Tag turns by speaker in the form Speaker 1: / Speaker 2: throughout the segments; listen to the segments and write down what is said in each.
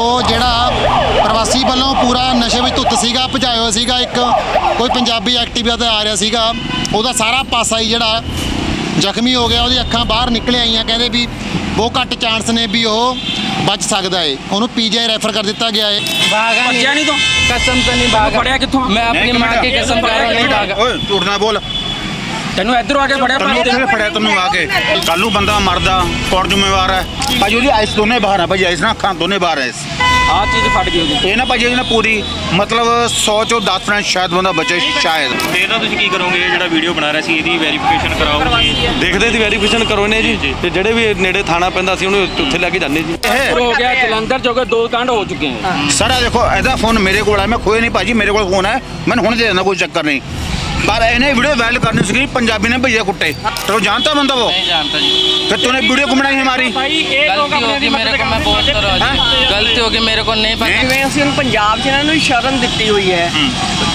Speaker 1: ਉਹ ਜਿਹੜਾ ਪ੍ਰਵਾਸੀ ਵੱਲੋਂ ਪੂਰਾ ਨਸ਼ੇ ਵਿੱਚ ਧੁੱਤ ਸੀਗਾ ਭਜਾਇਆ ਹੋਇਆ ਸੀਗਾ ਇੱਕ ਕੋਈ ਪੰਜਾਬੀ ਐਕਟਿਵਿਟੀ ਤੇ ਆ ਰਿਹਾ ਸੀਗਾ ਉਹਦਾ ਸਾਰਾ ਪਾਸਾ ਹੀ ਜਿਹੜਾ ਜ਼ਖਮੀ ਹੋ ਗਿਆ ਉਹਦੀ ਅੱਖਾਂ ਬਾਹਰ ਨਿਕਲ ਆਈਆਂ ਕਹਿੰਦੇ ਵੀ ਬਹੁਤ ਘੱਟ ਚਾਂਸ ਨੇ ਵੀ ਉਹ ਬਚ ਸਕਦਾ ਏ ਉਹਨੂੰ ਪੀਜੀਆਈ ਰੈਫਰ ਕਰ ਦਿੱਤਾ ਗਿਆ ਏ
Speaker 2: भागा
Speaker 3: बच्चा नहीं तो
Speaker 2: कसम से नहीं भागा
Speaker 3: पढ़िया कित्थों?
Speaker 2: मैं अपनी माँ की कसम खा रहा हूँ, नहीं भागा
Speaker 4: ਓਏ ਝੂਠ ਨਾ ਬੋਲ
Speaker 3: ਤੈਨੂੰ ਇੱਧਰੋਂ ਆ ਕੇ ਫੜਿਆ
Speaker 4: ਤੈਨੂੰ ਕਿਹਨੇ ਫੜਿਆ ਤੈਨੂੰ ਆ ਕੇ? ਕੱਲ ਨੂੰ ਬੰਦਾ ਮਰਦਾ ਕੌਣ ਜ਼ਿੰਮੇਵਾਰ ਹੈ? ਭਾਜੀ ਉਹਦੀ ਆਈਸ ਦੋਨੇ ਬਾਹਰ ਆ ਭਾਜੀ ਆਈਸ ਨਾ ਅੱਖਾਂ ਦੋਨੇ ਬਾਹਰ ਐ
Speaker 3: ਆ ਚੀਜ਼ ਫਟ ਗਈ ਉਹਦੀ।
Speaker 4: ਇਹ ਨਾ ਭਾਜੀ ਇਹਦੀ ਨਾ ਪੂਰੀ ਮਤਲਬ 100 ਚੋਂ 10 ਫਰੈਂਡ ਸ਼ਾਇਦ ਬੰਦਾ ਬਚੇ ਸ਼ਾਇਦ।
Speaker 5: ਤੇ ਇਹਦਾ ਤੁਸੀਂ ਕੀ ਕਰੋਗੇ? ਇਹ ਜਿਹੜਾ ਵੀਡੀਓ ਬਣਾ ਰਿਹਾ ਸੀ ਇਹਦੀ ਵੈਰੀਫਿਕੇਸ਼ਨ ਕਰਾਓ ਜੀ
Speaker 6: ਦੇਖਦੇ ਦੀ ਵੈਰੀਫਿਕੇਸ਼ਨ ਕਰੋ ਨੇ ਜੀ। ਤੇ ਜਿਹੜੇ ਵੀ ਨੇੜੇ ਥਾਣਾ ਪੈਂਦਾ ਸੀ ਉਹਨੂੰ ਉੱਥੇ ਲੈ ਕੇ ਜਾਂਦੇ ਜੀ।
Speaker 4: ਇਹ
Speaker 3: ਹੋ ਗਿਆ ਜਲੰਧਰ ਜੋ ਕਿ ਦੋ ਕਾਂਡ ਹੋ ਚੁੱਕੇ ਹਨ
Speaker 4: ਸਰ ਆ ਦੇਖੋ ਇਹਦਾ ਫੋਨ ਮੇਰੇ ਕੋਲ ਹੈ ਮੈਂ ਖੋਏ ਨਹੀਂ ਭਾਜੀ ਮੇਰੇ ਕੋਲ ਫੋਨ ਹੈ ਮੈਨੂੰ ਹੁਣ ਦੇ ਦੇਣਾ ਕੋਈ ਚੱਕਰ ਨਹੀਂ। ਪਰ ਇਹਨੇ ਵੀਡੀਓ ਵਾਇਰਲ ਕਰਨੀ ਸੀ ਪੰਜਾਬੀ ਨੇ ਭਈਆ ਕੁੱਟੇ ਤੋ जानता बंदा वो
Speaker 2: नहीं जानता जी
Speaker 4: फिर तूने वीडियो को बनाई हमारी
Speaker 3: ਭਾਈ ਇਹ ਲੋਕ
Speaker 2: गलती होगी मेरे को मैं बोल तो रहा जी गलती होगी मेरे को नहीं पता
Speaker 7: ਜਿਵੇਂ ਅਸੀਂ ਹੁਣ ਪੰਜਾਬ 'ਚ ਇਹਨਾਂ ਨੂੰ ਸ਼ਰਨ ਦਿੱਤੀ ਹੋਈ ਹੈ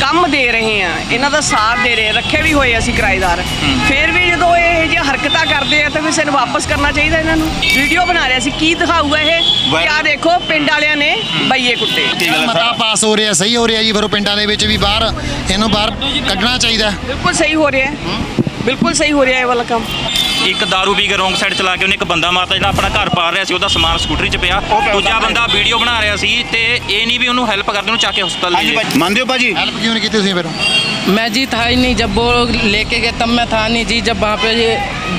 Speaker 7: ਕੰਮ ਦੇ ਰਹੇ ਆ ਇਹਨਾਂ ਦਾ ਸਾਥ ਦੇ ਰਹੇ ਰੱਖੇ ਵੀ ਹੋਏ ਅਸੀਂ ਕਿਰਾਏਦਾਰ ਫਿਰ ਵੀ ਜਦੋਂ ਇਹ ਜਿਹੀ ਹਰਕਤਾਂ ਕਰਦੇ ਆ ਤਾਂ ਫਿਰ ਸਾਨੂੰ ਵਾਪਸ ਕਰਨਾ ਚਾਹੀਦਾ ਇਹਨਾਂ ਨੂੰ ਵੀਡੀਓ ਬਣਾ ਰਿਹਾ ਸੀ ਕੀ ਦਿਖਾਊਗਾ ਇਹ ਕਿ ਆ ਦੇਖੋ ਪਿੰਡ ਵਾਲਿਆਂ ਨੇ ਬਈਏ ਕੁੱਟੇ
Speaker 1: ਮਤਾ ਪਾਸ ਹੋ ਰਿਹਾ ਸਹੀ ਹੋ ਰਿਹਾ ਜੀ ਫਿਰ ਉਹ ਪਿੰਡਾਂ ਦੇ ਵਿੱਚ ਵੀ ਬਾਹਰ ਇਹਨੂੰ ਬਾਹਰ ਕੱਢਣਾ ਚਾਹੀਦਾ
Speaker 7: ਬਿਲਕੁਲ ਸਹੀ ਹੋ ਰਿਹਾ ਹੈ। ਬਿਲਕੁਲ ਸਹੀ ਹੋ ਰਿਹਾ ਇਹ ਵਾਲਾ ਕੰਮ
Speaker 5: ਇੱਕ दारू ਪੀ ਕੇ ਰੋਂਗ ਸਾਈਡ ਚਲਾ ਕੇ ਉਹਨੇ ਇੱਕ ਬੰਦਾ ਮਾਰਤਾ ਜਿਹੜਾ ਆਪਣਾ ਘਰ ਪਾਰ ਰਿਹਾ ਸੀ ਉਹਦਾ ਸਮਾਨ ਸਕੂਟਰੀ 'ਚ ਪਿਆ ਦੂਜਾ ਬੰਦਾ ਵੀਡੀਓ ਬਣਾ ਰਿਹਾ ਸੀ ਤੇ ਇਹ ਨਹੀਂ ਵੀ ਉਹਨੂੰ ਹੈਲਪ ਕਰਦੇ ਉਹਨੂੰ ਚੱਕ ਕੇ ਹਸਪਤਾਲ ਲੈ
Speaker 4: ਹਾਂਜੀ
Speaker 5: ਗਏ
Speaker 4: ਭਾਜੀ ਮੰਨਦੇ ਹੋ ਭਾਜੀ
Speaker 1: ਹੈਲਪ ਕਿਉਂ ਨਹੀਂ ਕੀਤੀ ਤੁਸੀਂ ਫਿਰ
Speaker 2: मैं जी था ही नहीं जब वो लेके गए तब मैं था नहीं जी जब वहाँ पे ये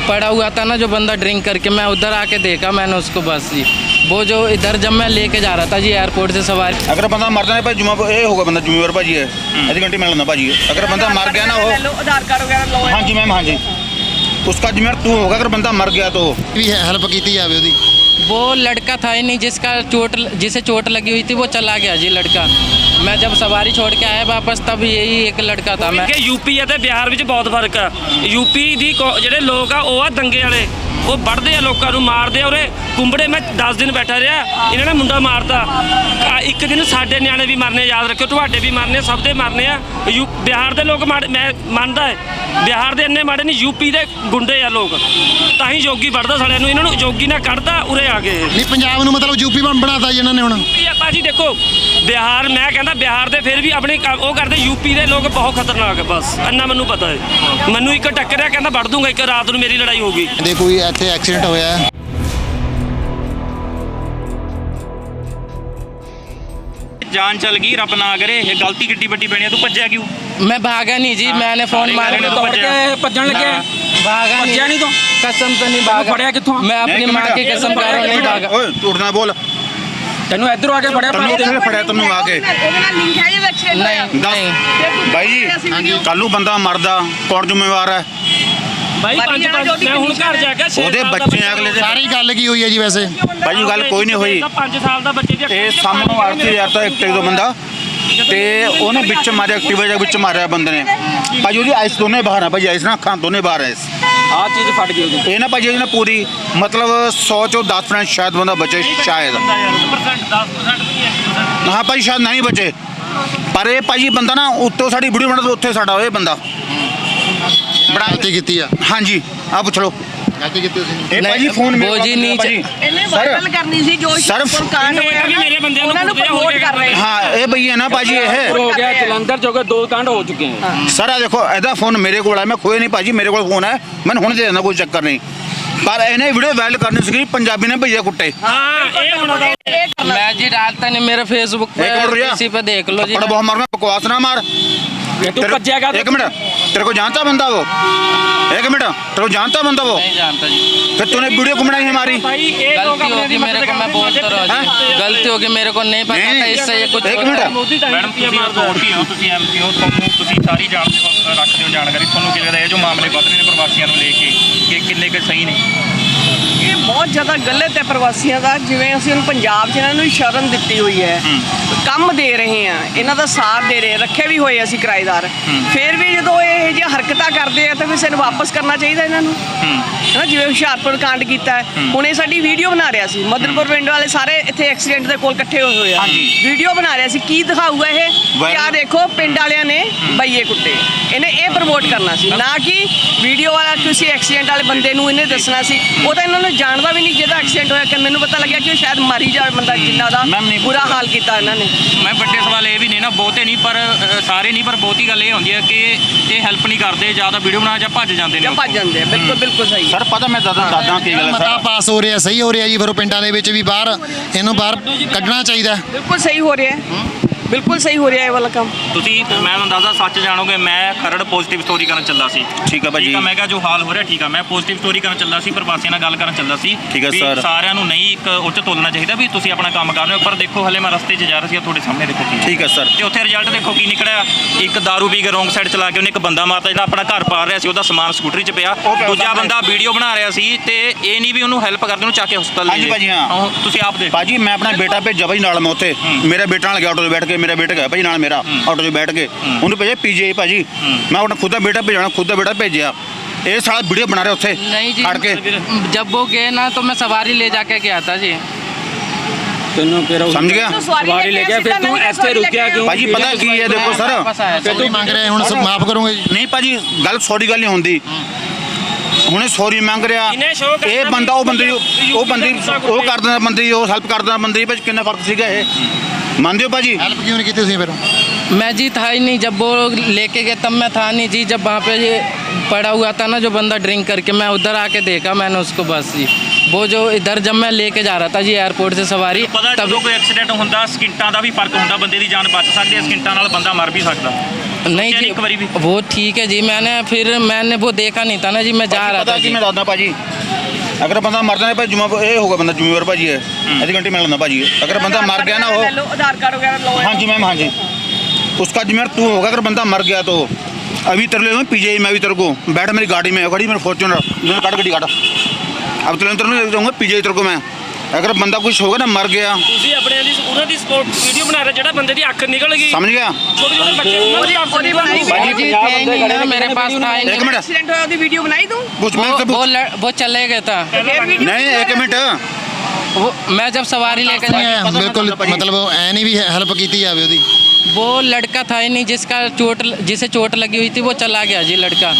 Speaker 2: पड़ा हुआ था ना जो बंदा ड्रिंक करके मैं उधर आके देखा मैंने उसको बस जी वो जो इधर जब मैं लेके जा रहा था जी एयरपोर्ट से सवारी
Speaker 4: ਅਗਰ ਬੰਦਾ ਮਰ ਜਾਣਾ ਭਾਈ ਜੁਮਾ ਇਹ ਹੋਗਾ ਬੰਦਾ ਜ਼ਿੰਮੇਵਾਰ ਭਾਜੀ ਹੈ ਅੱਧੀ ਘੰਟੀ ਮਿਲ ਲੈਂਦਾ ਭਾਜੀ ਅਗਰ ਬੰਦਾ ਮਰ ਗਿਆ ਨਾ ਉਹ
Speaker 7: ਲੈ ਲਓ, ਆਧਾਰ ਕਾਰਡ ਵਗੈਰਾ ਲਓ
Speaker 4: हाँ जी मैम हाँ जी उसका जिम्मेवार तू होगा अगर बंदा मर गया तो
Speaker 1: ਵੀ ਹੈਲਪ ਕੀਤੀ ਜਾਵੇ ਉਹਦੀ
Speaker 2: वो लड़का था ही नहीं जिसका चोट जिसे चोट लगी हुई थी वो चला गया जी लड़का मैं जब सवारी छोड़ के आया वापस तब यही एक लड़का था मैं
Speaker 8: ਕਿ ਯੂਪੀ ਅਤੇ ਬਿਹਾਰ ਵਿੱਚ ਬਹੁਤ ਫਰਕ ਆ ਯੂਪੀ ਦੀ ਕੌ- ਜਿਹੜੇ ਲੋਕ ਆ ਉਹ ਆ ਦੰਗੇ ਵਾਲੇ ਉਹ ਵੱਢਦੇ ਆ ਲੋਕਾਂ ਨੂੰ ਮਾਰਦੇ ਆ ਉਰੇ ਕੁੰਬੜੇ ਮੈਂ 10 ਦਿਨ ਬੈਠਾ ਰਿਹਾ ਇਹਨਾਂ ਨੇ ਮੁੰਡਾ ਮਾਰਤਾ ਆ ਇੱਕ ਦਿਨ ਸਾਡੇ ਨਿਆਣੇ ਵੀ ਮਰਨੇ ਯਾਦ ਰੱਖਿਓ ਤੁਹਾਡੇ ਵੀ ਮਰਨੇ ਸਭ ਦੇ ਮਰਨੇ ਆ ਯੂ ਬਿਹਾਰ ਦੇ ਲੋਕ ਮਾੜੇ ਮੈਂ ਮੰਨਦਾ ਹੈ। ਬਿਹਾਰ ਦੇ ਇੰਨੇ ਮਾੜੇ ਨਹੀਂ ਯੂਪੀ ਦੇ ਗੁੰਡੇ ਆ ਲੋਕ। ਤਾਂ ਹੀ ਜੋਗੀ ਵੱਢਦਾ ਸਾਲਿਆਂ ਨੂੰ ਇਹਨਾਂ ਨੂੰ ਜੋਗੀ ਨਾ ਕੱਢਦਾ ਉਰੇ ਆ ਗਏ
Speaker 1: ਨਹੀਂ ਪੰਜਾਬ ਨੂੰ ਮਤਲਬ ਯੂਪੀ ਬਣ ਬਣਾਤਾ ਜੀ ਇਹਨਾਂ ਨੇ ਹੁਣ।
Speaker 8: ਯੂਪੀ ਆ ਭਾਜੀ ਦੇਖੋ ਬਿਹਾਰ ਮੈਂ ਕਹਿੰਦਾ ਬਿਹਾਰ ਦੇ ਫਿਰ ਵੀ ਆਪਣੇ ਕੰਮ- ਉਹ ਕਰਦੇ ਯੂਪੀ ਦੇ ਲੋਕ ਬਹੁਤ ਖਤਰਨਾਕ ਹੈ ਬਸ। ਇੰਨਾ ਮੈਨੂੰ ਪਤਾ ਹੈ। ਮੈਨੂੰ ਇੱਕ ਟੱਕਰਿਆ ਕਹਿੰਦਾ ਵੱਢ ਦੂੰਗਾ ਇੱਕ ਰਾਤ ਨੂੰ ਮੇਰੀ ਲੜਾਈ ਹੋ ਗਈ।
Speaker 1: ਦੇ ਕੋਈ ਇੱਥੇ ਐਕਸੀਡੈਂਟ ਹੋਇਆ। ਹੈ
Speaker 5: ਜਾਨ ਚਲ ਗਈ ਰੱਬ ਨਾ ਕਰੇ ਇਹ ਗਲਤੀ ਕਿੱਡੀ ਵੱਡੀ ਬਣੀ ਆ, ਤੂੰ ਭੱਜਿਆ ਕਿਉਂ
Speaker 2: मैं भागा नहीं जी मैंने फोन
Speaker 5: सारी
Speaker 2: मारा
Speaker 5: गाड़ी
Speaker 8: ਦੌੜ ਕੇ ਭੱਜਣ ਲੱਗੇ
Speaker 2: भागा
Speaker 8: ਭੱਜਿਆ ਨਹੀਂ ਤੂੰ
Speaker 2: कसम से नहीं भागा
Speaker 8: ਫੜਿਆ ਕਿੱਥੋਂ
Speaker 2: मैं अपनी माँ की कसम खा रहा हूँ, नहीं भागा
Speaker 4: ओए झूठ ना बोल
Speaker 8: ਤੈਨੂੰ ਇੱਧਰੋਂ ਆ ਕੇ ਫੜਿਆ
Speaker 4: ਤੈਨੂੰ ਕਿਹਨੇ ਫੜਿਆ ਤੈਨੂੰ ਆ ਕੇ
Speaker 7: ਉਹਦੇ ਨਾਲ ਲਿੰਕ ਹੈ ਜੀ ਐਕਸੀਡੈਂਟ ਹੋਇਆ
Speaker 2: नहीं
Speaker 4: ਦੱਸ
Speaker 2: नहीं
Speaker 4: ਭਾਈ ਜੀ ਕੱਲ ਨੂੰ ਬੰਦਾ ਮਰਦਾ ਕੌਣ ਜ਼ਿੰਮੇਵਾਰ ਹੈ
Speaker 8: ਬਾਈ ਪੰਜ ਪੰਜ ਮੈਂ ਹੁਣ ਘਰ ਜਾ ਕੇ
Speaker 4: ਉਹਦੇ ਬੱਚੇ ਅਗਲੇ ਦੇ
Speaker 1: ਸਾਰੀ ਗੱਲ ਕੀ ਹੋਈ ਹੈ ਜੀ ਵੈਸੇ?
Speaker 4: ਭਾਈ ਗੱਲ ਕੋਈ ਨਹੀਂ ਹੋਈ।
Speaker 8: ਤਾਂ ਪੰਜ ਸਾਲ ਦਾ ਬੱਚੇ ਦੀ
Speaker 4: ਇਹ ਸਾਹਮਣੋਂ ਆਰਤੀ ਯਾਰ ਤਾਂ ਇੱਕ ਦੋ ਬੰਦਾ। ਤੇ ਉਹਨੇ ਵਿੱਚ ਮਾਰਿਆ ਐਕਟਿਵਾ ਦੇ ਵਿੱਚ ਮਾਰਿਆ ਬੰਦੇ ਨੇ। ਭਾਜੀ ਉਹਦੀ ਆਈਸ ਦੋਨੇ ਬਾਹਰ ਆ ਭਾਜੀ ਆਈਸ ਨਾ ਅੱਖਾਂ ਦੋਨੇ ਬਾਹਰ ਐ
Speaker 3: ਆ ਚੀਜ਼ ਫਟ ਗਈ ਉਹਦੀ।
Speaker 4: ਇਹ ਨਾ ਭਾਜੀ ਇਹਦੀ ਨਾ ਪੂਰੀ ਮਤਲਬ 100 ਚੋਂ 10 ਫਰੈਂਡ ਸ਼ਾਇਦ ਬੰਦਾ ਬਚੇ ਸ਼ਾਇਦ।
Speaker 5: 10% 10% ਵੀ 1%
Speaker 4: ਹਾਂ ਭਾਈ ਸ਼ਾਇਦ ਨਹੀਂ ਬਚੇ। ਪਰ ਇਹ ਭਾਜੀ ਬੰਦਾ ਨਾ ਉੱਤੋਂ ਸਾਡੀ ਵੀਡੀਓ ਬਣਾਉਂਦਾ ਉੱਥੇ ਸਾਡਾ ਇਹ ਬੰਦਾ। ਬੜਾ
Speaker 1: ਗਲਤੀ ਕੀਤੀ ਆ
Speaker 4: ਹਾਂਜੀ ਆ ਪੁੱਛ ਲਓ
Speaker 1: ਗਲਤੀ ਕੀਤੀ ਤੁਸੀਂ
Speaker 4: ਇਹ ਭਾਜੀ ਫੋਨ ਮੇਰੇ
Speaker 2: ਉਹ ਜੀ
Speaker 4: ਕੋਲ
Speaker 2: ਨੀਚ-
Speaker 4: ਭਾਜੀ
Speaker 7: ਇਹਨੇ
Speaker 4: ਸਰ
Speaker 7: ਵਾਇਰਲ ਕਰਨੀ ਸੀ ਜੋ
Speaker 4: ਸਰ,
Speaker 7: ਸ਼ਿਵਪੁਰ ਕਾਂਡ
Speaker 8: ਇਹਨੇ
Speaker 7: ਹੋਇਆ
Speaker 8: ਵੀ ਮੇਰੇ ਬੰਦਿਆਂ ਨੂੰ
Speaker 7: ਉਹਨਾਂ ਨੂੰ
Speaker 8: ਕੁੱਟਿਆ ਹੋ
Speaker 7: ਪ੍ਰਮੋਟ
Speaker 8: ਗਿਆ।
Speaker 7: ਕਰ ਰਹੇ
Speaker 4: ਹਾਂ ਇਹ ਭਈ ਹੈ ਨਾ ਭਾਜੀ ਇਹ
Speaker 8: ਹੋ ਗਿਆ ਜਲੰਧਰ ਜੋ ਕਿ ਦੋ ਕਾਂਡ ਹੋ ਚੁੱਕੇ ਹਨ
Speaker 4: ਸਰ ਆ ਦੇਖੋ ਇਹਦਾ ਫੋਨ ਮੇਰੇ ਕੋਲ ਹੈ ਮੈਂ ਖੋਏ ਨਹੀਂ ਭਾਜੀ ਮੇਰੇ ਕੋਲ ਫੋਨ ਹੈ ਮੈਨੂੰ ਹੁਣ ਦੇ ਦੇਣਾ ਕੋਈ ਚੱਕਰ ਨਹੀਂ ਪਰ ਇਹਨੇ ਵੀਡੀਓ ਵਾਇਰਲ ਕਰਨੀ ਸੀ ਪੰਜਾਬੀ ਨੇ ਭਈਆ ਕੁੱਟੇ
Speaker 8: ਹਾਂ ਇਹ ਹੁਣ ਦਾ
Speaker 7: ਇਹ ਕਰਨਾ
Speaker 2: मैं जी डालता नहीं मेरे फेसबुक पे
Speaker 4: एक मिनट रुक जा।
Speaker 2: किसी पे देख लो जी
Speaker 4: थप्पड़ बहुत मारना बकवास ना मार
Speaker 8: ਤੂੰ
Speaker 4: तेरे-
Speaker 8: ਭੱਜਿਆਗਾ
Speaker 4: एक मिनट तेरे को जानता बंदा वो एक मिनट तेरे को जानता बंदा वो
Speaker 2: नहीं जानता जी
Speaker 4: फिर तूने वीडियो को बनाई हमारी
Speaker 8: ਭਾਈ ਇਹ ਲੋਕ
Speaker 2: गलती होगी मेरे को मैं बोल तो रहा जी गलती होगी मेरे को नहीं पता
Speaker 4: नहीं,
Speaker 2: था इससे ये कुछ
Speaker 4: एक
Speaker 2: होता
Speaker 4: मिनट।
Speaker 2: है।
Speaker 8: ਮੋਦੀ ਤਾਂ
Speaker 5: ਮੈਡਮ ਤੁਸੀਂ ਅਥਾਰਟੀ ਹੋ ਤੁਸੀਂ ਐਮਪੀ ਹੋ ਤੁਹਾਨੂੰ ਤੁਸੀਂ ਸਾਰੀ ਜਾਣ ਰੱਖਦੇ ਹੋ ਜਾਣਕਾਰੀ ਤੁਹਾਨੂੰ ਕੀ ਲੱਗਦਾ ਇਹ ਜੋ ਮਾਮਲੇ ਵੱਧ ਰਹੇ ਨੇ ਪ੍ਰਵਾਸੀਆਂ ਨੂੰ ਲੈ ਕੇ ਕਿ ਕਿੰਨੇ ਕੁ ਸਹੀ ਨੇ
Speaker 7: ਇਹ ਬਹੁਤ ਜ਼ਿਆਦਾ ਗਲਤ ਹੈ ਪ੍ਰਵਾਸੀਆਂ ਦਾ ਜਿਵੇਂ ਅਸੀਂ ਹੁਣ ਪੰਜਾਬ 'ਚ ਇਹਨਾਂ ਨੂੰ ਸ਼ਰਨ ਦਿੱਤੀ ਹੋਈ ਹੈ। ਕੰਮ ਦੇ ਰਹੇ ਆ ਇਹਨਾਂ ਦਾ ਸਾਥ ਦੇ ਰਹੇ ਰੱਖੇ ਵੀ ਹੋਏ ਅਸੀਂ ਕਿਰਾਏਦਾਰ। ਫਿਰ ਵੀ ਜਦੋਂ ਇਹ ਜਿਹੀ ਹਰਕਤਾਂ ਕਰਦੇ ਆ ਤਾਂ ਫਿਰ ਸਾਨੂੰ ਵਾਪਸ ਕਰਨਾ ਚਾਹੀਦਾ ਇਹਨਾਂ ਨੂੰ। ਹਨਾ ਜਿਵੇਂ ਹੁਸ਼ਿਆਰਪੁਰ ਕਾਂਡ ਕੀਤਾ ਹੁਣ ਇਹ ਸਾਡੀ ਵੀਡੀਓ ਬਣਾ ਰਿਹਾ ਸੀ। ਮਦਨਪੁਰ ਪਿੰਡ ਵਾਲੇ ਸਾਰੇ ਇੱਥੇ ਐਕਸੀਡੈਂਟ ਦੇ ਕੋਲ ਇਕੱਠੇ ਹੋਏ ਹੋਏ ਆ। ਵੀਡੀਓ ਬਣਾ ਰਿਹਾ ਸੀ ਕੀ ਦਿਖਾਊਗਾ ਇਹ? ਕਿ ਆ ਦੇਖੋ ਪਿੰਡ ਵਾਲਿਆਂ ਨੇ ਬਈਏ ਕੁੱਟੇ ਇਹਨੇ ਇਹ ਪ੍ਰਮੋਟ ਕਰਨਾ ਸੀ। ਨਾ ਕਿ ਵੀਡੀਓ ਵਾਲਾ ਕਿਸੇ ਐਕਸੀਡੈਂਟ ਵਾਲੇ ਬੰਦੇ ਨੂੰ ਇਹਨੇ ਦੱਸਣਾ ਸੀ। ਉਹ ਤਾਂ ਇਹਨਾਂ ਨੂੰ ਜਾਣ ਜਾਣਦਾ ਵੀ ਨਹੀਂ ਜਿਹਦਾ ਐਕਸੀਡੈਂਟ ਹੋਇਆ ਕਿ ਮੈਨੂੰ ਪਤਾ ਲੱਗਿਆ ਕਿ ਉਹ ਸ਼ਾਇਦ ਮਰ ਹੀ ਜਾ ਬੰਦਾ ਜਿੰਨਾ ਦਾ
Speaker 4: ਮੈਮ ਨਹੀਂ
Speaker 7: ਬੁਰਾ ਹਾਲ ਕੀਤਾ ਇਹਨਾਂ ਨੇ।
Speaker 5: ਮੈਂ ਵੱਡੇ ਸਵਾਲ ਇਹ ਵੀ ਨਹੀਂ ਨਾ ਬਹੁਤੇ ਨਹੀਂ ਪਰ ਅ, ਸਾਰੇ ਨਹੀਂ ਪਰ ਬਹੁਤੀ ਗੱਲ ਇਹ ਹੁੰਦੀ ਹੈ ਕਿ ਇਹ ਹੈਲਪ ਨਹੀਂ ਕਰਦੇ ਜਾਂ ਤਾਂ ਵੀਡੀਓ ਬਣਾ ਜਾਂ ਭੱਜ ਜਾਂਦੇ ਨੇ
Speaker 7: ਜਾਂ ਭੱਜ ਜਾਂਦੇ ਆ ਬਿਲਕੁਲ ਬਿਲਕੁਲ ਸਹੀ।
Speaker 4: ਸਰ ਪਤਾ ਮੈਂ ਦੱਸਦਾ ਦੱਸਦਾ ਕੀ ਗੱਲ ਹੈ
Speaker 1: ਮਤਾ
Speaker 4: ਸਰ?
Speaker 1: ਪਾਸ ਹੋ ਰਿਹਾ ਸਹੀ ਹੋ ਰਿਹਾ ਜੀ ਫਿਰ ਉਹ ਪਿੰਡਾਂ ਦੇ ਵਿੱਚ ਵੀ ਬਾਹਰ ਇਹਨੂੰ ਬਾਹਰ ਕੱਢਣਾ ਚਾਹੀਦਾ।
Speaker 7: ਬਿਲਕੁਲ ਸਹੀ ਹੋ ਰਿਹਾ। ਹੈ ਬਿਲਕੁਲ ਸਹੀ ਹੋ ਰਿਹਾ ਇਹ ਵਾਲਾ ਕੰਮ।
Speaker 5: ਤੁਸੀਂ ਮੈਂ ਤੁਹਾਨੂੰ ਦੱਸਦਾ ਸੱਚ ਜਾਣੋਗੇ ਮੈਂ ਖਰੜ ਪੋਜ਼ਿਟਿਵ ਸਟੋਰੀ ਕਰਨ ਚੱਲਾ ਸੀ।
Speaker 4: ਠੀਕ ਹੈ ਭਾਜੀ।
Speaker 5: ਠੀਕ ਆ ਮੈਂ ਕਿਹਾ ਜੋ ਹਾਲ ਹੋ ਰਿਹਾ ਠੀਕ ਆ। ਮੈਂ ਪੋਜ਼ਿਟਿਵ ਸਟੋਰੀ ਕਰਨ ਚੱਲਾ ਸੀ ਪ੍ਰਵਾਸੀਆਂ ਨਾਲ ਗੱਲ ਕਰਨ ਚੱਲਾ ਸੀ
Speaker 4: ਠੀਕ ਆ
Speaker 5: ਵੀ
Speaker 4: ਸਰ।
Speaker 5: ਸਾਰਿਆਂ ਨੂੰ ਨਹੀਂ ਇੱਕ ਉੱਚ ਤੋਲਣਾ ਚਾਹੀਦਾ ਵੀ ਤੁਸੀਂ ਆਪਣਾ ਕੰਮ ਕਰ ਰਹੇ ਹੋ। ਪਰ ਦੇਖੋ ਹਲੇ ਮੈਂ ਰਸਤੇ 'ਚ ਜਾ ਰਿਹਾ ਸੀ ਆਹ ਤੁਹਾਡੇ ਸਾਹਮਣੇ ਦੇਖੋ ਕੀ
Speaker 4: ਠੀਕ ਹੈ ਸਰ
Speaker 5: ਤੇ ਉੱਥੇ ਰਿਜ਼ਲਟ ਦੇਖੋ ਕੀ ਨਿਕਲਿਆ। ਇੱਕ दारू ਪੀ ਕੇ ਰੋਂਗ ਸਾਈਡ ਚਲਾ ਕੇ ਉਹਨੇ ਇੱਕ ਬੰਦਾ ਮਾਰਤਾ ਜਿਹੜਾ ਆਪਣਾ ਘਰ ਪਾਰ ਰਿਹਾ ਸੀ ਉਹਦਾ ਸਮਾਨ ਸਕੂਟਰੀ 'ਚ ਪਿਆ।
Speaker 4: ਪਿਆ
Speaker 5: ਦੂਜਾ
Speaker 4: ਸਾਹਮਣੇ।
Speaker 5: ਬੰਦਾ ਵੀਡੀਓ ਬਣਾ ਰਿਹਾ ਸੀ ਤੇ ਇਹ ਨਹੀਂ ਵੀ ਉਹਨੂੰ ਹੈਲਪ ਕਰਦੇ ਉਹਨੂੰ ਚੱਕ ਕੇ ਹਸਪਤਾਲ
Speaker 4: ਹਾਂਜੀ ਭਾਜੀ, ਹਾਂ।
Speaker 5: ਤੁਸੀਂ ਆਪ ਦੇਖੋ।
Speaker 4: ਭਾਜੀ ਮੈਂ ਆਪਣਾ ਬੇਟਾ ਭੇਜਿਆ ਭਾਜੀ ਨਾਲ ਮੈਂ ਉੱਥੇ। ਮੇਰਾ ਬੇਟਾ ਨਾਲ ਗਿਆ ਆਟੋ 'ਤੇ ਬੈਠ ਕੇ। ਮੇਰਾ ਬੇਟਾ ਗਿਆ ਭਾਜੀ ਨਾਲ ਮੇਰਾ ਆਟੋ 'ਤੇ ਬੈਠ ਕੇ ਉਹਨੂੰ ਭੇਜਿਆ ਪੀਜੀਆਈ ਭਾਜੀ ਮੈਂ ਆਪਣਾ ਖੁਦ ਦਾ ਬੇਟਾ ਭੇਜਣਾ ਖੁਦ ਦਾ ਬੇਟਾ ਭੇਜਿਆ ਇਹ ਸਾਲਾ ਵੀਡੀਓ ਬਣਾ ਰਿਹਾ ਉੱਥੇ
Speaker 2: नहीं जी
Speaker 4: ਖੜ ਕੇ
Speaker 2: जब वो गए ना तो मैं सवारी ले जाके गया था जी
Speaker 3: ਤੈਨੂੰ ਫਿਰ ਉਹ
Speaker 4: ਸਮਝ ਗਿਆ
Speaker 3: ਸਵਾਰੀ ਲੈ ਗਿਆ ਫਿਰ ਤੂੰ ਇੱਥੇ ਰੁਕਿਆ ਕਿਉਂ
Speaker 4: ਭਾਜੀ ਪਤਾ ਕੀ ਹੈ ਦੇਖੋ ਸਰ
Speaker 2: वापस आया था।
Speaker 1: ਸੌਰੀ ਮੰਗ ਰਹੇ ਹੁਣ ਮਾਫ ਕਰੋਗੇ ਜੀ
Speaker 4: ਨਹੀਂ ਭਾਜੀ ਗੱਲ ਸੌਰੀ ਗੱਲ ਨਹੀਂ ਹੁੰਦੀ ਹੁਣੇ ਸੌਰੀ ਮੰਗ ਰਿਹਾ
Speaker 8: ਇਹਨੇ show ਕਰਨਾ
Speaker 4: ਇਹ
Speaker 8: ਵੀ
Speaker 4: ਬੰਦਾ ਉਹ ਬੰਦੇ ਉਹ ਬੰਦੀ
Speaker 8: ਗੁੱਸਾ
Speaker 4: ਉਹ ਕਰ ਦਿੰਦਾ ਬੰਦੀ ਉਹ ਹੈਲਪ ਕਰ ਦਿੰਦਾ ਬੰਦੀ ਭਾਜੀ ਕਿੰਨਾ ਫਰਕ ਸੀਗਾ ਇਹ ਮੰਨਦੇ ਹੋ ਭਾਜੀ
Speaker 1: ਹੈਲਪ ਕਿਉਂ ਨਹੀਂ ਕੀਤੀ ਤੁਸੀਂ ਫਿਰ
Speaker 2: मैं जी था ही नहीं जब वो लेके गए तब मैं था नहीं जी जब वहाँ पे ये पड़ा हुआ था ना जो बंदा ड्रिंक करके मैं उधर आके देखा मैंने उसको बस जी वो जो इधर जब मैं लेके जा रहा था जी एयरपोर्ट से सवारी
Speaker 5: ਪਤਾ
Speaker 2: तब
Speaker 5: ਜਦੋਂ ਕੋਈ ਐਕਸੀਡੈਂਟ ਹੁੰਦਾ ਸਕਿੰਟਾਂ ਦਾ ਵੀ ਫਰਕ ਹੁੰਦਾ ਬੰਦੇ ਦੀ ਜਾਨ ਬਚ ਸਕਦੀ ਹੈ ਸਕਿੰਟਾਂ ਨਾਲ ਬੰਦਾ ਮਰ ਵੀ ਸਕਦਾ
Speaker 2: नहीं
Speaker 5: सोचा
Speaker 2: जी
Speaker 5: नहीं एक बारी भी?
Speaker 2: वो ठीक है जी मैंने फिर मैंने वो देखा नहीं था ना जी मैं जा रहा
Speaker 4: ਪਤਾ
Speaker 2: था
Speaker 4: ਕੀ
Speaker 2: जी
Speaker 4: ਮੈਂ ਦੱਸਦਾ ਭਾਜੀ ਅਗਰ ਬੰਦਾ ਮਰ ਜਾਣਾ ਭਾਈ ਜੁਮਾ ਇਹ ਹੋਗਾ ਬੰਦਾ ਜ਼ਿੰਮੇਵਾਰ ਭਾਜੀ ਹੈ ਅੱਧੀ ਘੰਟੇ ਮਿਲ ਲੈਂਦਾ ਭਾਜੀ ਅਗਰ ਬੰਦਾ ਮਰ ਗਿਆ ਨਾ ਉਹ
Speaker 7: ਆਧਾਰ ਕਾਰਡ
Speaker 4: ਵਗੈਰਾ ਲਓ ਹਾਂਜੀ ਮੈਮ ਹਾਂਜੀ उसका जिम्मेवार तू होगा अगर बंदा मर गया तो अभी तेरे ले पीजे मैं अभी तेरे को बैठ मेरी गाड़ी में गाड़ी मेरी फॉर्चुनर गाड़ी गाड़ी काटा अब तेरे तेरे जाऊँगा पीजे तेरे को मैं अगर बंदा कुछ होगा ना मर गया
Speaker 8: ਤੁਸੀਂ ਆਪਣੇ ਦੀ ਉਹਨਾਂ ਦੀ ਸਪੋਰਟ ਵੀਡੀਓ ਬਣਾ ਰਹੇ ਜਿਹੜਾ ਬੰਦੇ ਦੀ ਅੱਖ ਨਿਕਲ ਗਈ
Speaker 4: समझ गया
Speaker 8: ਛੋਟੇ ਛੋਟੇ ਬੱਚੇ ਉਹਨਾਂ ਦੀ ਅੱਖ
Speaker 7: ਉਹਦੀ ਬਣਾਈ
Speaker 2: जी जी थे ही नहीं ना मेरे पास था ही
Speaker 4: एक
Speaker 2: नहीं
Speaker 4: मिनट
Speaker 7: ਐਕਸੀਡੈਂਟ ਹੋਇਆ ਉਹਦੀ ਵੀਡੀਓ ਬਣਾਈ ਤੂੰ
Speaker 4: कुछ मैं
Speaker 2: वो,
Speaker 4: से
Speaker 2: वो,
Speaker 4: पूछ-
Speaker 2: लड़- वो चले गया था
Speaker 7: ਫੇਰ ਵੀਡੀਓ
Speaker 4: नहीं एक मिनट
Speaker 2: वो मैं जब सवारी लेकर
Speaker 1: ਨਹੀਂ
Speaker 2: जा
Speaker 1: ਹੈ, ਬਿਲਕੁਲ ਮਤਲਬ ਐ ਨਹੀਂ ਵੀ ਹੈਲਪ ਕੀਤੀ ਜਾਵੇ ਉਹਦੀ
Speaker 2: वो लड़का था ही नहीं जिसका चोट जिसे चोट लगी हुई थी वो चला गया जी लड़का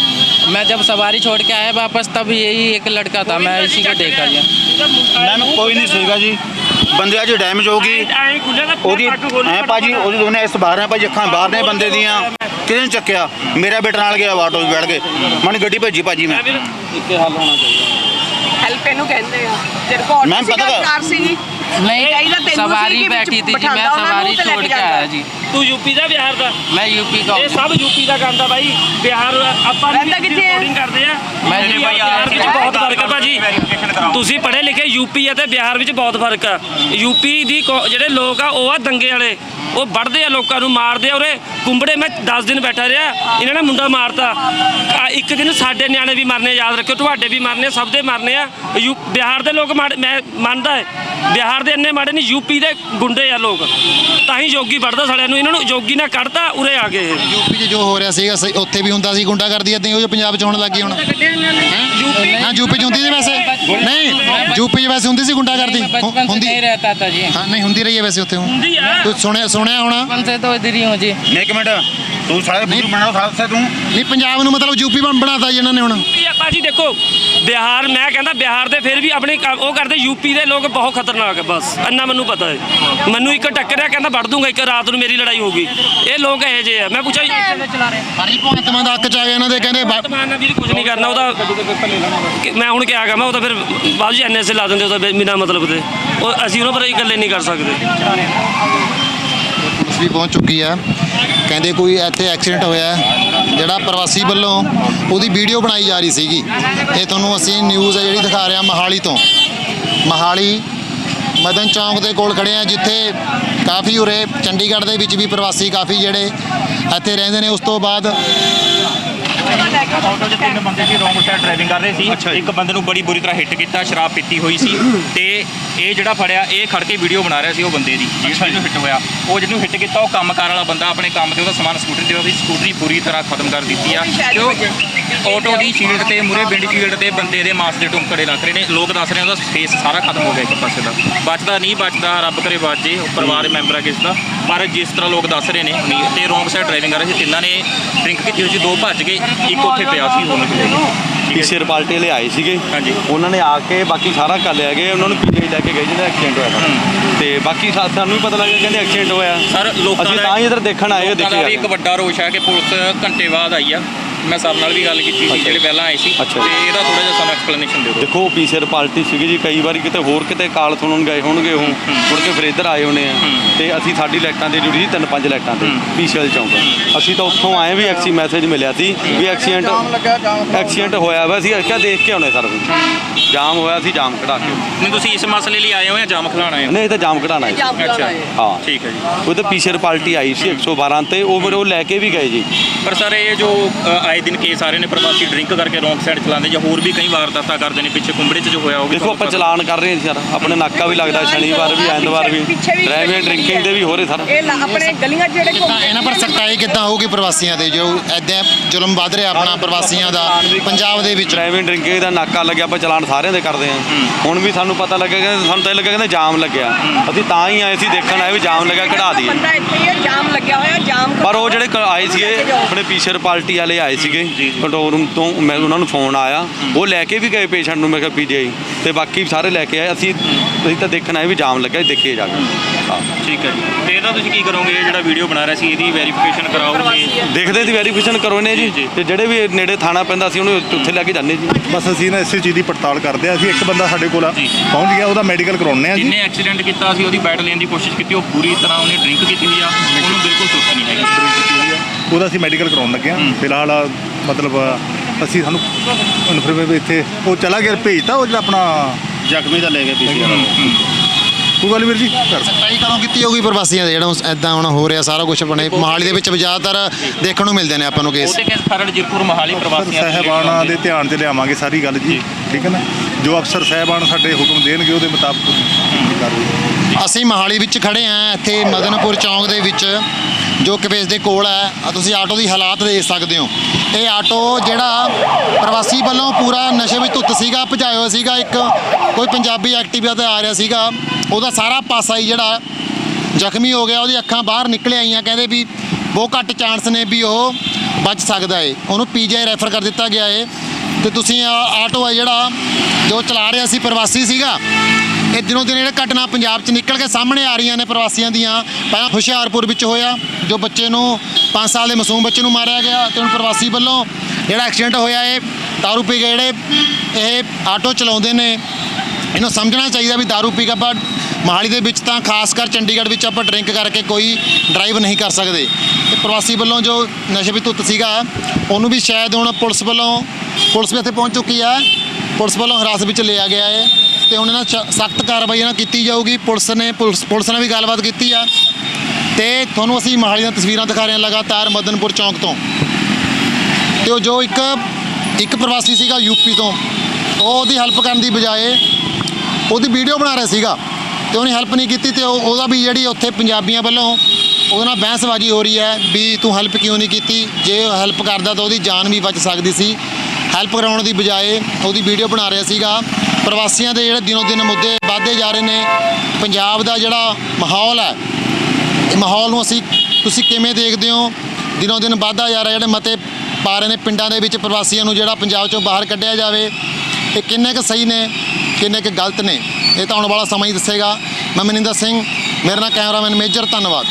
Speaker 2: मैं जब सवारी छोड़ के आया वापस तब यही एक लड़का था मैं इसी को देखा जी
Speaker 4: मैम कोई नहीं सीगा जी ਬੰਦੇ ਅੱਜ ਡੈਮੇਜ ਹੋ ਗਈ
Speaker 8: ਐਂ ਖੁੱਲੇ ਦਾ
Speaker 4: ਉਹਦੀ ਐ ਭਾਜੀ ਉਹਦੀ ਦੋਨੇ ਇਸ ਬਾਹਰ ਨੇ ਭਾਜੀ ਅੱਖਾਂ ਬਾਹਰ ਨੇ ਬੰਦੇ ਦੀਆਂ ਕਿਹਨੇ ਨੇ ਚੱਕਿਆ ਮੇਰਾ ਬੇਟਾ ਨਾਲ ਗਿਆ ਆਟੋ 'ਚ ਬੈਠ ਕੇ ਮਨ ਗੱਡੀ ਭੇਜੀ ਭਾਜੀ ਮੈਂ
Speaker 3: ਇੱਕੇ ਹੱਲ ਹੋਣਾ ਚਾਹੀਦਾ
Speaker 7: ਹੈਲਪ ਇਹਨੂੰ ਕਹਿੰਦੇ ਆ ਤੇਰੇ ਕੋਲ
Speaker 4: ਮੈਮ, ਪਤਾ ਵਾ-
Speaker 7: ਕਾਰ ਸੀਗੀ
Speaker 2: ਨਹੀਂ
Speaker 7: ਚਾਹੀਦਾ ਤੈਨੂੰ
Speaker 2: ਸਵਾਰੀ
Speaker 7: ਬੈਠੀ ਸੀ
Speaker 2: ਜੀ
Speaker 7: ਮੈਂ ਸਵਾਰੀ
Speaker 2: ਛੋੜ
Speaker 7: ਕੇ ਆਇਆ
Speaker 2: ਜੀ।
Speaker 8: ਤੂੰ ਯੂਪੀ ਦਾ ਬਿਹਾਰ ਦਾ?
Speaker 2: ਮੈਂ ਯੂਪੀ ਦਾ
Speaker 8: ਇਹ ਸਭ ਯੂਪੀ ਦਾ ਕੰਮ ਬਾਈ। ਬਿਹਾਰ ਆਪਾਂ
Speaker 7: ਰਹਿੰਦਾ
Speaker 8: ਰਿਕਾਰਡਿੰਗ ਕਰਦੇ ਆ।
Speaker 2: ਮੈਂ
Speaker 8: ਜੀ ਬਿਹਾਰ ਵਿੱਚ ਬਹੁਤ ਫ਼ਰਕ ਆ ਭਾਜੀ। ਤੁਸੀਂ ਪੜ੍ਹੇ ਲਿਖੇ ਯੂਪੀ ਅਤੇ ਬਿਹਾਰ ਵਿੱਚ ਬਹੁਤ ਫ਼ਰਕ ਆ। ਯੂਪੀ ਦੀ ਜਿਹੜੇ ਲੋਕ ਆ ਉਹ ਆ ਦੰਗੇ ਵਾਲੇ। ਉਹ ਵੱਢਦੇ ਆ ਲੋਕਾਂ ਨੂੰ ਮਾਰਦੇ ਆ ਉਰੇ ਕੁੰਬੜੇ ਮੈਂ 10 ਦਿਨ ਬੈਠਾ ਰਿਹਾ ਇਹਨਾਂ ਨੇ ਮੁੰਡਾ ਮਾਰਤਾ ਆ ਇੱਕ ਦਿਨ ਸਾਡੇ ਨਿਆਣੇ ਵੀ ਮਰਨੇ ਯਾਦ ਰੱਖਿਓ ਤੁਹਾਡੇ ਵੀ ਮਰਨੇ ਸਭ ਦੇ ਮਰਨੇ ਆ ਯੂ ਬਿਹਾਰ ਦੇ ਲੋਕ ਮਾੜੇ ਮੈਂ ਮੰਨਦਾ ਹੈ ਬਿਹਾਰ ਦੇ ਇੰਨੇ ਮਾੜੇ ਨਹੀਂ ਯੂਪੀ ਦੇ ਗੁੰਡੇ ਆ ਲੋਕ ਤਾਂ ਹੀ ਜੋਗੀ ਵੱਢਦਾ ਸਾਲਿਆਂ ਨੂੰ ਇਹਨਾਂ ਨੂੰ ਜੋਗੀ ਨੇ ਕੱਢਤਾ ਉਰੇ ਆ ਗਏ ਇਹ।
Speaker 1: ਯੂਪੀ 'ਚ ਜੋ ਹੋ ਰਿਹਾ ਸੀਗਾ ਸਹੀ- ਉੱਥੇ ਵੀ ਹੁੰਦਾ ਸੀ ਗੁੰਡਾਗਰਦੀ ਏਦਾਂ ਹੀ ਉਹ ਜੋ ਪੰਜਾਬ 'ਚ ਹੋਣ ਲੱਗੀ ਹੁਣ
Speaker 2: यूपी
Speaker 1: ਹਾਂ ਯੂਪੀ 'ਚ ਹੁੰਦੀ ਸੀ ਵੈਸੇ ਨਹੀਂ ਯੂਪੀ 'ਚ ਵੈਸੇ ਹੁੰਦੀ ਸੀ ਗੁੰਡਾਗਰਦੀ
Speaker 2: मैं बचपन से
Speaker 1: ਹੁੰਦੀ
Speaker 2: नहीं रहता था जी
Speaker 1: ਹਾਂ ਨਹੀਂ ਹੁੰਦੀ ਰਹੀ ਹੈ ਵੈਸੇ ਉੱਥੇ ਹੁਣ
Speaker 8: ਹੁੰਦੀ ਆ
Speaker 1: ਤੂੰ ਸੁਣਿਆ ਸੁਣਿਆ ਹੋਣਾ
Speaker 2: बचपन से तो इधर ही हूँ जी
Speaker 4: ਨਹੀਂ ਇੱਕ ਮਿੰਟ ਤੂੰ ਸਾਰੇ ਵੀਡੀਓ ਬਣਾ ਸਾਰਾ ਸੇ ਤੂੰ
Speaker 1: ਨਹੀਂ ਪੰਜਾਬ ਨੂੰ ਮਤਲਬ ਯੂਪੀ ਬਣ ਬਣਾਤਾ ਜੀ ਇਹਨਾਂ ਨੇ ਹੁਣ
Speaker 8: ਯੂਪੀ ਆ ਭਾਜੀ ਦੇਖੋ ਬਿਹਾਰ ਮੈਂ ਕਹਿੰਦਾ ਬਿਹਾਰ ਦੇ ਫਿਰ ਵੀ ਆਪਣੇ ਕੰਮ- ਉਹ ਕਰਦੇ ਯੂਪੀ ਦੇ ਲੋਕ ਬਹੁਤ ਖਤਰਨਾਕ ਹੈ ਬਸ ਇੰਨਾ ਮੈਨੂੰ ਪਤਾ ਹੈ ਮੈਨੂੰ ਇੱਕ ਟੱਕਰਿਆ ਕਹਿੰਦਾ ਵੜ ਦੂੰਗਾ ਇੱਕ ਰਾਤ ਨੂੰ ਮੇਰੀ ਲੜਾਈ ਹੋਊਗੀ ਇਹ ਲੋਕ ਇਹੋ ਜਿਹੇ ਆ ਮੈਂ ਪੁੱਛਿਆ
Speaker 1: ਪਰ ਜੀ ਭਗਵੰਤ ਮਾਨ ਦਾ ਹੱਕ 'ਚ ਆ ਗਏ ਇਹਨਾਂ ਦੇ ਕਹਿੰਦੇ ਬਾ-
Speaker 8: ਤਮਾਨ ਨਾਲ ਵੀ ਕੁਝ ਨਹੀਂ ਕਰਨਾ ਉਹਦਾ ਕਿ ਮੈਂ ਹੁਣ ਕਿਹਾ ਕਹਾਂ ਮੈਂ ਉਹ ਤਾਂ ਫਿਰ ਬਾਬੂ ਜੀ ਐਨਐਸਏ ਲਾ ਦਿੰਦੇ ਉਹ ਤਾਂ ਬਿਨਾਂ ਮਤਲਬ ਦੇ ਉਹ ਅਸੀਂ ਉਹਨਾਂ ਪਰ ਇਹ ਗੱਲੇ ਨਹੀਂ ਕਰ ਸਕਦੇ
Speaker 1: ਪੁਲਿਸ ਵੀ ਪਹੁੰਚ ਚੁੱਕੀ ਹੈ ਕਹਿੰਦੇ ਕੋਈ ਇੱਥੇ ਐਕਸੀਡੈਂਟ ਹੋਇਆ, ਜਿਹੜਾ ਪ੍ਰਵਾਸੀ ਵੱਲੋਂ ਉਹਦੀ ਵੀਡੀਓ ਬਣਾਈ ਜਾ ਰਹੀ ਸੀਗੀ। ਇਹ ਤੁਹਾਨੂੰ ਅਸੀਂ ਨਿਊਜ਼ ਹੈ ਜਿਹੜੀ ਦਿਖਾ ਰਹੇ ਹਾਂ ਮਹਾਲੀ ਤੋਂ। ਮਹਾਲੀ, ਮਦਨ ਚੌਂਕ ਦੇ ਕੋਲ ਖੜੇ ਆ, ਜਿੱਥੇ ਕਾਫੀ ਉਰੇ ਚੰਡੀਗੜ੍ਹ ਦੇ ਵਿੱਚ ਵੀ ਪ੍ਰਵਾਸੀ ਕਾਫੀ ਜਿਹੜੇ ਇੱਥੇ ਰਹਿੰਦੇ ਨੇ, ਉਸ ਤੋਂ ਬਾਅਦ
Speaker 5: ਆਟੋ 'ਚ ਤਿੰਨ ਬੰਦੇ ਸੀ ਰੋਂਗ ਸਾਈਡ ਡਰਾਈਵਿੰਗ ਕਰ ਰਹੇ ਸੀ। ਇੱਕ ਬੰਦੇ ਨੂੰ ਬੜੀ ਬੁਰੀ ਤਰ੍ਹਾਂ ਹਿੱਟ ਕੀਤਾ ਸ਼ਰਾਬ ਪੀਤੀ ਹੋਈ ਸੀ ਤੇ ਇਹ ਜਿਹੜਾ ਫੜਿਆ ਇਹ ਖੜ ਕੇ ਵੀਡੀਓ ਬਣਾ ਰਿਹਾ ਸੀ ਉਹ ਬੰਦੇ ਦੀ ਜਿਹਨੂੰ ਹਿੱਟ ਹੋਇਆ। ਉਹ ਜਿਹਨੂੰ ਹਿੱਟ ਕੀਤਾ ਉਹ ਕੰਮਕਾਰ ਵਾਲਾ ਬੰਦਾ ਆਪਣੇ ਕੰਮ ਤੇ ਉਹਦਾ ਸਮਾਨ ਸਕੂਟਰੀ ਤੇ ਉਹਦੀ ਸਕੂਟਰੀ ਬੁਰੀ ਤਰ੍ਹਾਂ ਖਤਮ ਕਰ ਦਿੱਤੀ ਆ। ਤੇ ਉਹ ਆਟੋ ਦੀ ਸ਼ੀਲਡ ਤੇ ਮੂਰੇ ਵਿੰਡ ਸ਼ੀਲਡ ਤੇ ਬੰਦੇ ਦੇ ਮਾਸ ਦੇ ਟੁੰਕੜੇ ਲੱਗ ਰਹੇ ਨੇ। ਲੋਕ ਦੱਸ ਰਹੇ ਉਹਦਾ ਫੇਸ ਸਾਰਾ ਖਤਮ ਹੋ ਗਿਆ ਇੱਕ ਪਾਸੇ ਦਾ। ਬਚਦਾ ਨਹੀਂ ਬਚਦਾ ਰੱਬ ਕਰੇ ਬਾਜੇ ਪਰਿਵਾਰ ਦੇ ਮੈਂਬਰ ਆ ਕਿਸ ਦਾ। ਪਰ ਜਿਸ ਤਰ੍ਹਾਂ ਲੋਕ ਦੱਸ ਰਹੇ ਨੇ ਨਹੀਂ ਤੇ ਰੋਂਗ ਸਾਈਡ ਡਰਾਈਵਿੰਗ ਕਰ ਰਹੇ ਸੀ ਤਿੰਨਾਂ ਨੇ ਡਰਿੰਕ ਕੀਤੀ ਹੋਈ ਸੀ ਦੋ ਭੱਜ ਗਏ ਇੱਕ ਉੱਥੇ ਪਿਆ ਸੀ ਉਹ ਨਿਕਲੇ
Speaker 6: ਪੀਸੀਆਰ ਪਾਰਟੀ ਵਾਲੇ ਆਏ ਸੀਗੇ।
Speaker 5: ਹਾਂਜੀ।
Speaker 6: ਉਹਨਾਂ ਨੇ ਆ ਕੇ ਬਾਕੀ ਸਾਰਾ ਕਰ ਲਿਆ ਗਏ ਉਹਨਾਂ ਨੂੰ ਪੀਜੀ ਲੈ ਕੇ ਗਏ ਜਿਹਦਾ ਐਕਸੀਡੈਂਟ ਹੋਇਆ। ਤੇ ਬਾਕੀ ਸਾ- ਸਾਨੂੰ ਵੀ ਪਤਾ ਲੱਗਾ ਕਹਿੰਦੇ ਐਕਸੀਡੈਂਟ ਹੋਇਆ।
Speaker 5: ਸਰ ਲੋਕਾਂ
Speaker 6: ਅਸੀਂ
Speaker 5: ਦਾ
Speaker 6: ਤਾਂ ਹੀ ਇੱਧਰ ਦੇਖਣ ਆਏ
Speaker 5: ਲੋਕਾਂ ਦਾ ਵੀ ਇੱਕ ਵੱਡਾ ਰੋਸ਼ ਹੈ ਕਿ ਪੁਲਿਸ ਘੰਟੇ ਬਾਅਦ ਆਈ ਆ। ਮੈਂ ਸਰ ਨਾਲ ਵੀ ਗੱਲ ਕੀਤੀ ਸੀ। ਜਿਹੜੇ ਪਹਿਲਾਂ ਆਏ ਸੀ। ਤੇ ਇਹਦਾ ਥੋੜਾ ਜਿਹਾ ਸਾਨੂੰ ਐਕਸਪਲੇਨੇਸ਼ਨ ਦਿਓ।
Speaker 6: ਦੇਖੋ ਪੀਸੀਆਰ ਪਾਰਟੀ ਸੀਗੀ ਜੀ ਕਈ ਵਾਰੀ ਕਿਤੇ ਹੋਰ ਕਿਤੇ ਕਾਲ ਸੁਣਨ ਗਏ ਹੋਣਗੇ ਉਹ। ਮੁੜ ਕੇ ਫਿਰ ਇੱਧਰ ਆਏ ਹੋਣੇ ਆ। ਤੇ ਅਸੀਂ ਸਾਡੀ ਲਾਈਟਾਂ ਤੇ ਡਿਊਟੀ ਸੀ ਤਿੰਨ ਪੰਜ ਲਾਈਟਾਂ ਤੇ ਪੀਸੀਆਰ ਚੌਂਕ। ਅਸੀਂ ਤਾਂ ਉੱਥੋਂ ਆਏ ਵੀ ਐਕਸੀ ਮੈਸੇਜ ਮਿਲਿਆ ਸੀ ਵੀ ਐਕਸੀਡੈਂਟ ਐਕਸੀਡੈਂਟ ਹੋਇਆ ਵਾ ਅਸੀਂ ਕਿਹਾ ਦੇਖ ਕੇ ਆਉਣੇ ਸਰ। ਜਾਮ ਹੋਇਆ ਸੀ ਜਾਮ ਕਢਾ ਕੇ।
Speaker 5: ਨਹੀਂ ਤੁਸੀਂ ਇਸ ਮਸਲੇ ਲਈ ਆਏ ਹੋ ਜਾਂ ਜਾਮ ਖਿਲਾਣ ਆਏ ਹੋ?
Speaker 6: ਨਹੀਂ ਇਹ ਤਾਂ ਜਾਮ ਕਢਾਣਾ ਹੈ
Speaker 5: ਅੱਛਾ
Speaker 7: ਹੈ।
Speaker 5: ਠੀਕ ਹੈ ਜੀ।
Speaker 6: ਉਹ ਤਾਂ ਪੀਸੀਆਰ ਪਾਰਟੀ ਆਈ ਸੀ 112 ਤੇ ਉਹ ਫਿਰ ਉਹ ਲੈ ਕੇ ਵੀ ਗਏ ਜੀ।
Speaker 5: ਪਰ ਸਰ ਇਹ ਜੋ ਆਏ ਦਿਨ ਕੇਸ ਆ ਰਹੇ ਨੇ ਪ੍ਰਵਾਸੀ ਡਰਿੰਕ ਕਰਕੇ ਰੋਂਗ ਸਾਈਡ ਚਲਾਉਂਦੇ ਜਾਂ ਹੋਰ ਵੀ ਕਈ ਵਾਰਦਾਤਾਂ ਕਰਦੇ ਨੇ ਪਿੱਛੇ ਕੁੰਬੜੇ 'ਚ ਜੋ ਹੋਇਆ ਉਹ ਵੀ
Speaker 6: ਦੇਖੋ ਆਪਾਂ ਚਲਾਨ ਕਰ ਰਹੇ ਹਾਂ ਸਰ ਆਪਣੇ ਨਾਕਾ ਵੀ ਲੱਗਦਾ ਸ਼ਨੀਵਾਰ ਵੀ ਐਤਵਾਰ ਵੀ ਡਰਾਈਵਿੰਗ ਡਰਿੰਕਿੰਗ ਦੇ ਵੀ ਹੋ ਰਹੇ ਸਰ।
Speaker 7: ਇਹ ਆਪਣੇ ਗਲੀਆਂ ਜਿਹੜੇ
Speaker 1: ਇਹਨਾਂ ਪਰ ਸਖਤਾਈ ਕਿੱਦਾਂ ਹੋਊਗੀ ਪ੍ਰਵਾਸੀਆਂ ਤੇ? ਜੋ ਐਦਾਂ ਜ਼ੁਲਮ ਵੱਧ ਰਿਹਾ ਆਪਣਾ ਪ੍ਰਵਾਸੀਆਂ ਦਾ ਪੰਜਾਬ ਦੇ ਵਿੱਚ।
Speaker 6: ਡਰਾਈਵਿੰਗ ਡਰਿੰਕਿੰਗ ਦਾ ਨਾਕਾ ਲੱਗਿਆ ਆਪਾਂ ਚਲਾਨ ਸਾਰਿਆਂ ਦੇ ਕਰਦੇ ਹਾਂ। ਹੁਣ ਵੀ ਸਾਨੂੰ ਪਤਾ ਲੱਗਿਆ ਕਿ ਸਾਨੂੰ ਤਾਂ ਇਹ ਲੱਗਿਆ ਕਹਿੰਦੇ ਜਾਮ ਲੱਗਿਆ। ਅਸੀਂ ਤਾਂ ਹੀ ਆਏ ਸੀ ਦੇਖਣ ਆਏ ਵੀ ਜਾਮ ਲੱਗਿਆ ਕਢਾ ਦਈਏ।
Speaker 7: ਬੰਦਾ ਇੱਥੇ ਹੀ ਹੈ ਜਾਮ ਲੱਗਿਆ ਹੋਇਆ ਜਾਮ
Speaker 6: ਪਰ ਉਹ ਜਿਹੜੇ ਆਏ ਸੀਗੇ ਆਪਣੇ ਪੀਸ਼ਰ ਪਾਰਟੀ ਵਾਲੇ ਆਏ ਸੀਗੇ ਕੰਟਰੋਲ ਰੂਮ ਤੋਂ ਮੈਂ ਉਹਨਾਂ ਨੂੰ ਫੋਨ ਆਇਆ। ਉਹ ਲੈ ਕੇ ਵੀ ਗਏ ਪੇਸ਼ੈਂਟ ਨੂੰ ਮੈਂ ਕਿਹਾ ਪੀਜੀਆਈ ਤੇ ਬਾਕੀ ਸਾਰੇ ਲੈ ਕੇ ਆਏ। ਅਸੀਂ ਅਸੀਂ ਤਾਂ ਦੇਖਣ ਆਏ ਵੀ ਜਾਮ ਲੱਗਿਆ ਦੇਖੀਏ ਜਾ ਕੇ। ਹਾਂ।
Speaker 5: ਠੀਕ ਹੈ ਜੀ। ਤੇ ਇਹਦਾ ਤੁਸੀਂ ਕੀ ਕਰੋਗੇ? ਇਹ ਜਿਹੜਾ ਵੀਡੀਓ ਬਣਾ ਰਿਹਾ ਸੀ ਇਹਦੀ ਵੈਰੀਫਿਕੇਸ਼ਨ ਕਰਾਓਗੇ?
Speaker 6: ਦੇਖਦੇ ਦੀ ਵੈਰੀਫਿਕੇਸ਼ਨ ਕਰੋ ਨੇ ਜੀ। ਤੇ ਜਿਹੜੇ ਵੀ ਨੇੜੇ ਥਾਣਾ ਪੈਂਦਾ ਸੀ ਉਹਨੂੰ ਉੱਥੇ ਲੈ ਕੇ ਜਾਂਦੇ ਜੀ।
Speaker 9: ਬਸ ਅਸੀਂ ਨਾ ਇਸੇ ਚੀਜ਼ ਦੀ ਪੜਤਾਲ ਕਰਦੇ ਆ ਅਸੀਂ ਇੱਕ ਬੰਦਾ ਸਾਡੇ ਕੋਲ ਆ,
Speaker 5: ਜੀ।
Speaker 9: ਪਹੁੰਚ ਗਿਆ ਉਹਦਾ ਮੈਡੀਕਲ ਕਰਾਉਣੇ ਆ ਜੀ।
Speaker 5: ਜਿੰਨੇ ਐਕਸੀਡੈਂਟ ਕੀਤਾ ਸੀ ਉਹਦੀ ਬੈਟ ਲੈਣ ਦੀ ਕੋਸ਼ਿਸ਼ ਕੀਤੀ ਉਹ ਪੂਰੀ ਤਰ੍ਹਾਂ ਉਹਨੇ ਡਰਿੰਕ ਕੀਤੀ ਆ। ਉਹਨੂੰ ਬਿਲਕੁਲ ਸੁੱਤ ਨਹੀਂ ਹੈਗੀ
Speaker 9: ਉਹਦਾ ਅਸੀਂ ਮੈਡੀਕਲ ਕਰਾਉਣ ਲੱਗੇ ਆ ਫਿਲਹਾਲ ਮਤਲਬ ਅਸੀਂ ਸਾਨੂੰ ਇਨਫੋਰਮੇਸ਼ਨ ਇੱਥੇ ਉਹ ਚਲਾ ਗਿਆ ਭੇਜਤਾ ਉਹ ਜਿਹੜਾ ਆਪਣਾ ਜ਼ਖਮੀ ਦਾ ਲੈ ਗਿਆ ਪੀਸੀਆਰ ਕੋਈ ਗੱਲ ਵੀਰ ਜੀ? ਕਰ
Speaker 1: ਕਦੋਂ ਕੀਤੀ ਹੋਊਗੀ ਪ੍ਰਵਾਸੀਆਂ ਦੇ? ਜਿਹੜਾ ਐਦਾਂ ਹੁਣ ਹੋ ਰਿਹਾ ਸਾਰਾ ਕੁਝ ਆਪਣੇ ਮੋਹਾਲੀ ਦੇ ਵਿੱਚ ਜ਼ਿਆਦਾਤਰ ਦੇਖਣ ਨੂੰ ਮਿਲਦੇ ਨੇ ਆਪਾਂ ਨੂੰ ਕੇਸ
Speaker 5: ਉਹਦੇ ਕੇਸ ਖਰੜ ਜੀਰਪੁਰ ਮਹਾਲੀ ਪ੍ਰਵਾਸੀਆਂ ਦੇ
Speaker 9: ਸਹਿਬਾਨਾਂ ਦੇ ਧਿਆਨ 'ਚ ਲਿਆਵਾਂਗੇ ਸਾਰੀ ਗੱਲ ਜੀ ਠੀਕ ਹੈ ਨਾ? ਜੋ ਅਫਸਰ ਸਹਿਬਾਨ ਸਾਡੇ ਹੁਕਮ ਦੇਣਗੇ ਉਹਦੇ ਮੁਤਾਬਕ
Speaker 1: ਅਸੀਂ ਮੋਹਾਲੀ ਵਿੱਚ ਖੜੇ ਆਂ ਇੱਥੇ ਮਦਨਪੁਰ ਚੌਂਕ ਦੇ ਵਿੱਚ। ਜੋ ਕਪੇਸ ਦੇ ਕੋਲ ਹੈ ਤੁਸੀਂ ਆਟੋ ਦੀ ਹਾਲਾਤ ਦੇਖ ਸਕਦੇ ਹੋ। ਇਹ ਆਟੋ ਜਿਹੜਾ ਪ੍ਰਵਾਸੀ ਵੱਲੋਂ ਪੂਰਾ ਨਸ਼ੇ ਵਿੱਚ ਧੁੱਤ ਸੀਗਾ, ਭਜਾਇਆ ਹੋਇਆ ਸੀਗਾ, ਇੱਕ ਕੋਈ ਪੰਜਾਬੀ ਐਕਟਿਵਾ ਤੇ ਆ ਰਿਹਾ ਸੀਗਾ। ਉਹਦਾ ਸਾਰਾ ਪਾਸਾ ਹੀ ਜਿਹੜਾ ਜ਼ਖਮੀ ਹੋ ਗਿਆ, ਉਹਦੀ ਅੱਖਾਂ ਬਾਹਰ ਨਿਕਲ ਆਈਆਂ, ਕਹਿੰਦੇ ਵੀ ਬਹੁਤ ਘੱਟ ਚਾਂਸ ਨੇ ਵੀ ਉਹ ਬਚ ਸਕਦਾ ਏ। ਉਹਨੂੰ ਪੀਜੀਆਈ ਰੈਫਰ ਕਰ ਦਿੱਤਾ ਗਿਆ ਏ। ਤੇ ਤੁਸੀਂ ਆ ਆਟੋ ਆ ਜਿਹੜਾ ਜੋ ਚਲਾ ਰਿਹਾ ਸੀ, ਪ੍ਰਵਾਸੀ ਸੀਗਾ ਇਹ ਦਿਨੋਂ ਦਿਨ ਜਿਹੜੇ ਘਟਨਾ ਪੰਜਾਬ 'ਚ ਨਿਕਲ ਕੇ ਸਾਹਮਣੇ ਆ ਰਹੀਆਂ ਨੇ ਪ੍ਰਵਾਸੀਆਂ ਦੀਆਂ। ਪਹਿਲਾਂ ਹੁਸ਼ਿਆਰਪੁਰ ਵਿੱਚ ਹੋਇਆ, ਜੋ ਬੱਚੇ ਨੂੰ 5 ਸਾਲ ਦੇ ਮਾਸੂਮ ਬੱਚੇ ਨੂੰ ਮਾਰਿਆ ਗਿਆ ਤੇ ਹੁਣ ਪ੍ਰਵਾਸੀ ਵੱਲੋਂ ਜਿਹੜਾ ਐਕਸੀਡੈਂਟ ਹੋਇਆ ਇਹ ਦਾਰੂ ਪੀ ਕੇ ਜਿਹੜੇ ਇਹ ਆਟੋ ਚਲਾਉਂਦੇ ਨੇ, ਇਹਨੂੰ ਸਮਝਣਾ ਚਾਹੀਦਾ ਵੀ ਦਾਰੂ ਪੀ ਕੇ ਆਪਾਂ ਮੋਹਾਲੀ ਦੇ ਵਿੱਚ ਤਾਂ ਖਾਸ ਕਰ ਚੰਡੀਗੜ੍ਹ ਵਿੱਚ ਆਪਾਂ ਡਰਿੰਕ ਕਰਕੇ ਕੋਈ ਡਰਾਈਵ ਨਹੀਂ ਕਰ ਸਕਦੇ। ਤੇ ਪ੍ਰਵਾਸੀ ਵੱਲੋਂ ਜੋ ਨਸ਼ੇ ਵਿੱਚ ਧੁੱਤ ਸੀਗਾ, ਉਹਨੂੰ ਵੀ ਸ਼ਾਇਦ ਹੁਣ ਪੁਲਿਸ ਵੱਲੋਂ, ਪੁਲਿਸ ਵੀ ਇੱਥੇ ਪਹੁੰਚ ਚੁੱਕੀ ਹੈ ਪੁਲਿਸ ਵੱਲੋਂ ਹਿਰਾਸਤ ਵਿੱਚ ਲਿਆ ਗਿਆ ਹੈ ਤੇ ਉਹਨਾਂ ਨਾਲ ਸਖਤ ਕਾਰਵਾਈ ਨਾਲ ਕੀਤੀ ਜਾਊਗੀ। ਪੁਲਿਸ ਨੇ, ਪੁਲਿਸ ਪੁਲਿਸ ਨਾਲ ਵੀ ਗੱਲਬਾਤ ਕੀਤੀ ਆ। ਤੇ ਤੁਹਾਨੂੰ ਅਸੀਂ ਮੋਹਾਲੀ ਦੀਆਂ ਤਸਵੀਰਾਂ ਦਿਖਾ ਰਹੇ ਹਾਂ ਲਗਾਤਾਰ ਮਦਨਪੁਰ ਚੌਂਕ ਤੋਂ। ਤੇ ਉਹ ਜੋ ਇੱਕ ਇੱਕ ਪ੍ਰਵਾਸੀ ਸੀਗਾ ਯੂਪੀ ਤੋਂ, ਉਹ ਉਹਦੀ ਹੈਲਪ ਕਰਨ ਦੀ ਬਜਾਏ ਉਹਦੀ ਵੀਡੀਓ ਬਣਾ ਰਿਹਾ ਸੀਗਾ। ਤੇ ਉਹਨੇ ਹੈਲਪ ਨਹੀਂ ਕੀਤੀ ਤੇ ਉਹ- ਉਹਦਾ ਵੀ ਜਿਹੜੀ ਉੱਥੇ ਪੰਜਾਬੀਆਂ ਵੱਲੋਂ ਉਹਦੇ ਨਾਲ ਬਹਿਸਬਾਜ਼ੀ ਹੋ ਰਹੀ ਹੈ ਵੀ ਤੂੰ ਹੈਲਪ ਕਿਉਂ ਨਹੀਂ ਕੀਤੀ? ਜੇ ਉਹ ਹੈਲਪ ਕਰਦਾ ਤਾਂ ਉਹਦੀ ਜਾਨ ਵੀ ਬਚ ਸਕਦੀ ਸੀ। ਹੈਲਪ ਕਰਾਉਣ ਦੀ ਬਜਾਏ ਉਹਦੀ ਵੀਡੀਓ ਬਣਾ ਰਿਹਾ ਸੀਗਾ। ਪ੍ਰਵਾਸੀਆਂ ਦੇ ਜਿਹੜੇ ਦਿਨੋਂ ਦਿਨ ਮੁੱਦੇ ਵੱਧਦੇ ਜਾ ਰਹੇ ਨੇ, ਪੰਜਾਬ ਦਾ ਜਿਹੜਾ ਮਾਹੌਲ ਹੈ, ਇਹ ਮਾਹੌਲ ਨੂੰ ਅਸੀਂ ਤੁਸੀਂ ਕਿਵੇਂ ਦੇਖਦੇ ਹੋ? ਦਿਨੋਂ ਦਿਨ ਵੱਧਦਾ ਜਾ ਰਿਹਾ, ਜਿਹੜੇ ਮਤੇ ਪਾ ਰਹੇ ਨੇ ਪਿੰਡਾਂ ਦੇ ਵਿੱਚ ਪ੍ਰਵਾਸੀਆਂ ਨੂੰ ਜਿਹੜਾ ਪੰਜਾਬ ਚੋਂ ਬਾਹਰ ਕੱਢਿਆ ਜਾਵੇ, ਇਹ ਕਿੰਨੇ ਕੁ ਸਹੀ ਨੇ, ਕਿੰਨੇ ਕੁ ਗਲਤ ਨੇ? ਇਹ ਤਾਂ ਆਉਣ ਵਾਲਾ ਸਮਾਂ ਹੀ ਦੱਸੇਗਾ। ਮੈਂ ਮਨਿੰਦਰ ਸਿੰਘ, ਮੇਰੇ ਨਾਲ ਕੈਮਰਾਮੈਨ ਮੇਜਰ, ਧੰਨਵਾਦ।